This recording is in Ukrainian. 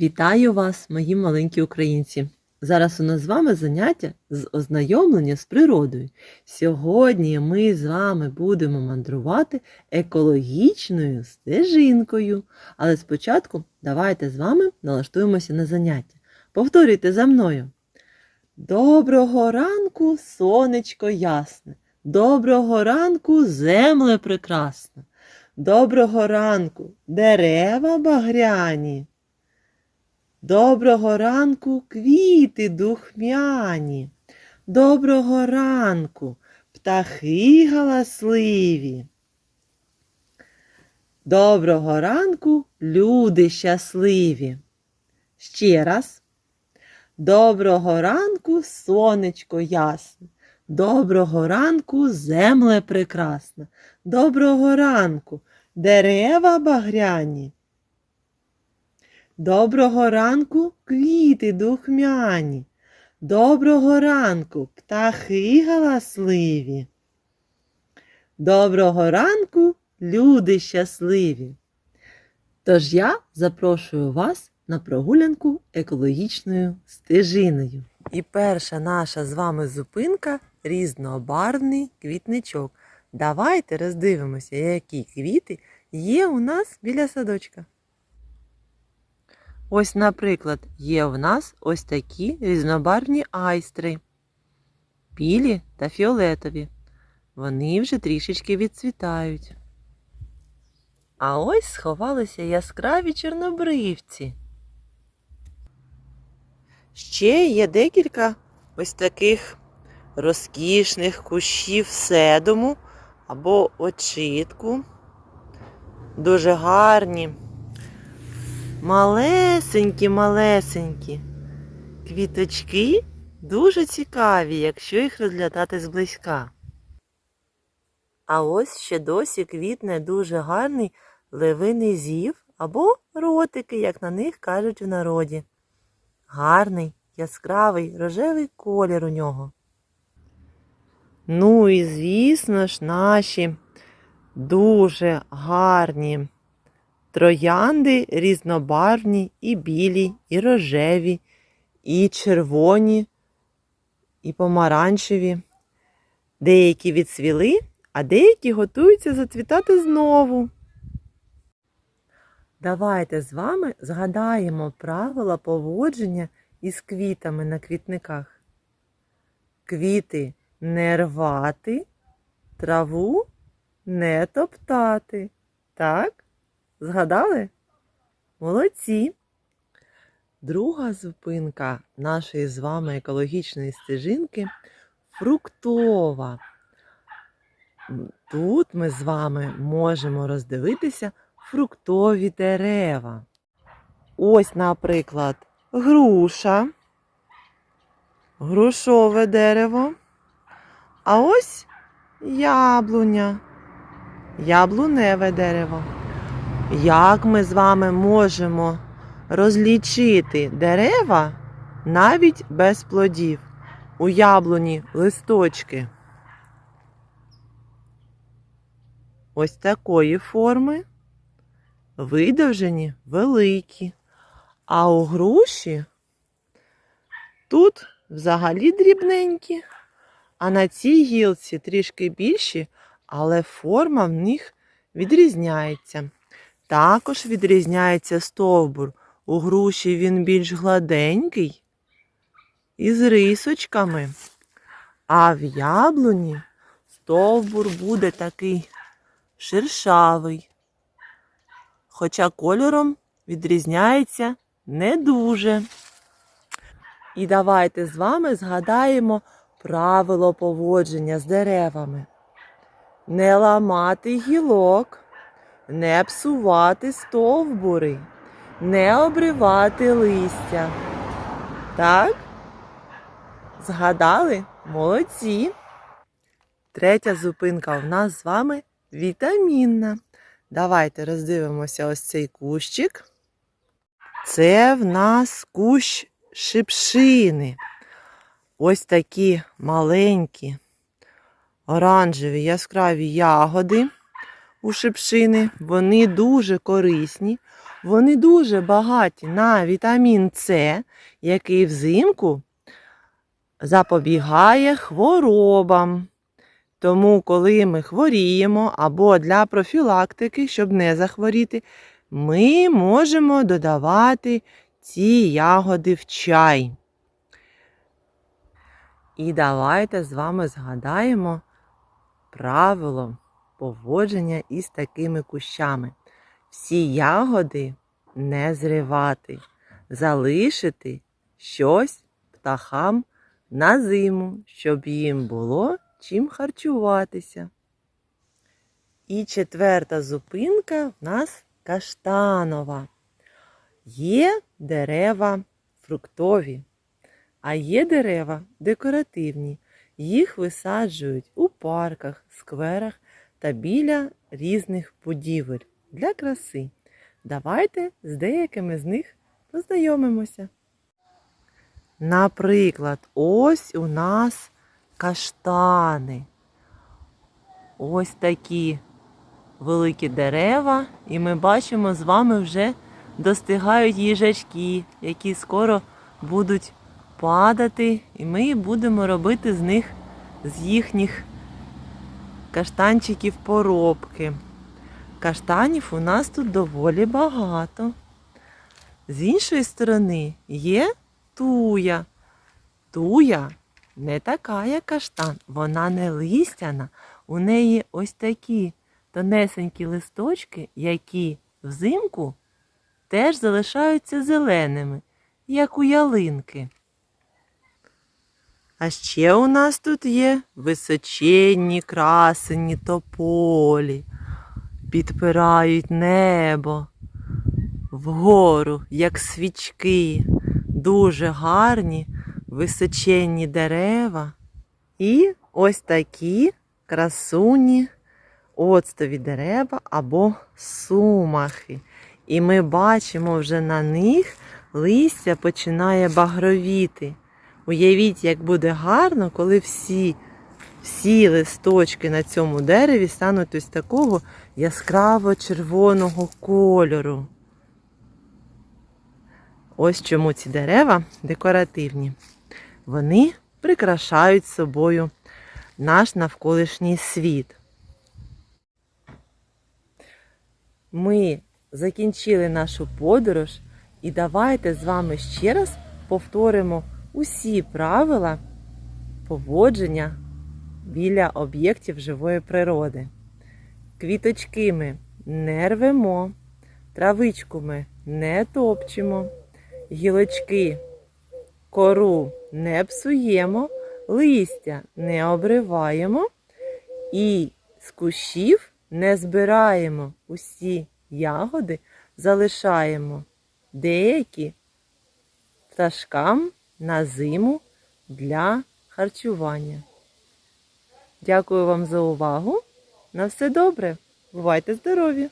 Вітаю вас, мої маленькі українці! Зараз у нас з вами заняття з ознайомлення з природою. Сьогодні ми з вами будемо мандрувати екологічною стежинкою. Але спочатку давайте з вами налаштуємося на заняття. Повторюйте за мною. Доброго ранку, сонечко ясне. Доброго ранку, земле прекрасна. Доброго ранку, дерева багряні. Доброго ранку, квіти духмяні. Доброго ранку, птахи галасливі. Доброго ранку, люди щасливі. Ще раз. Доброго ранку, сонечко ясне. Доброго ранку, земле прекрасна. Доброго ранку, дерева багряні. Доброго ранку, квіти духмяні. Доброго ранку, птахи галасливі. Доброго ранку, люди щасливі. Тож я запрошую вас на прогулянку екологічною стежиною. І перша наша з вами зупинка різнобарвний квітничок. Давайте роздивимося, які квіти є у нас біля садочка. Ось, наприклад, є в нас ось такі різнобарвні айстри. Білі та фіолетові. Вони вже трішечки відцвітають. А ось сховалися яскраві чорнобривці. Ще є декілька ось таких розкішних кущів седому або очитку. Дуже гарні. Малесенькі, малесенькі. Квіточки дуже цікаві, якщо їх розглядати зблизька. А ось ще досі квітне дуже гарний левиний зів або ротики, як на них кажуть в народі. Гарний, яскравий рожевий колір у нього. Ну і звісно ж, наші дуже гарні троянди різнобарвні і білі, і рожеві, і червоні, і помаранчеві. Деякі відцвіли, а деякі готуються зацвітати знову. Давайте з вами згадаємо правила поводження із квітами на квітниках. Квіти не рвати, траву не топтати. Так? Згадали? Молодці! Друга зупинка нашої з вами екологічної стежинки фруктова. Тут ми з вами можемо роздивитися фруктові дерева. Ось, наприклад, груша, грушове дерево. А ось яблуня, яблуневе дерево. Як ми з вами можемо розлічити дерева навіть без плодів? У яблуні листочки ось такої форми, видовжені великі, а у груші тут взагалі дрібненькі, а на цій гілці трішки більші, але форма в них відрізняється. Також відрізняється стовбур. У груші він більш гладенький із рисочками. А в яблуні стовбур буде такий шершавий. Хоча кольором відрізняється не дуже. І давайте з вами згадаємо правило поводження з деревами. Не ламати гілок не псувати стовбури, не обривати листя. Так? Згадали? Молодці. Третя зупинка в нас з вами вітамінна. Давайте роздивимося ось цей кущик. Це в нас кущ шипшини. Ось такі маленькі, оранжеві яскраві ягоди у шипшини. Вони дуже корисні, Вони дуже багаті на вітамін С, який взимку запобігає хворобам. Тому, коли ми хворіємо або для профілактики, щоб не захворіти, ми можемо додавати ці ягоди в чай. І давайте з вами згадаємо правило поводження із такими кущами. Всі ягоди не зривати, залишити щось птахам на зиму, щоб їм було чим харчуватися. І четверта зупинка в нас каштанова. Є дерева фруктові, а є дерева декоративні. Їх висаджують у парках, скверах та біля різних будівель для краси. Давайте з деякими з них познайомимося. Наприклад, ось у нас каштани. Ось такі великі дерева, і ми бачимо, з вами вже достигають їжачки, які скоро будуть падати, і ми будемо робити з них, з їхніх каштанчиків поробки. Каштанів у нас тут доволі багато. З іншої сторони є туя. Туя не така, як каштан, вона не листяна. У неї ось такі тонесенькі листочки, які взимку теж залишаються зеленими, як у ялинки. А ще у нас тут є височенні красені тополі, підпирають небо вгору, як свічки, дуже гарні височенні дерева. І ось такі красуні оцтові дерева або сумахи. І ми бачимо вже на них листя починає багровіти. Уявіть, як буде гарно, коли всі, всі листочки на цьому дереві стануть ось такого яскраво-червоного кольору. Ось чому ці дерева декоративні. Вони прикрашають собою наш навколишній світ. Ми закінчили нашу подорож і давайте з вами ще раз повторимо усі правила поводження біля об'єктів живої природи. Квіточки ми не рвемо, травичку ми не топчемо, гілочки кору не псуємо, листя не обриваємо і з кущів не збираємо усі ягоди, залишаємо деякі пташкам на зиму для харчування. Дякую вам за увагу. На все добре. Бувайте здорові!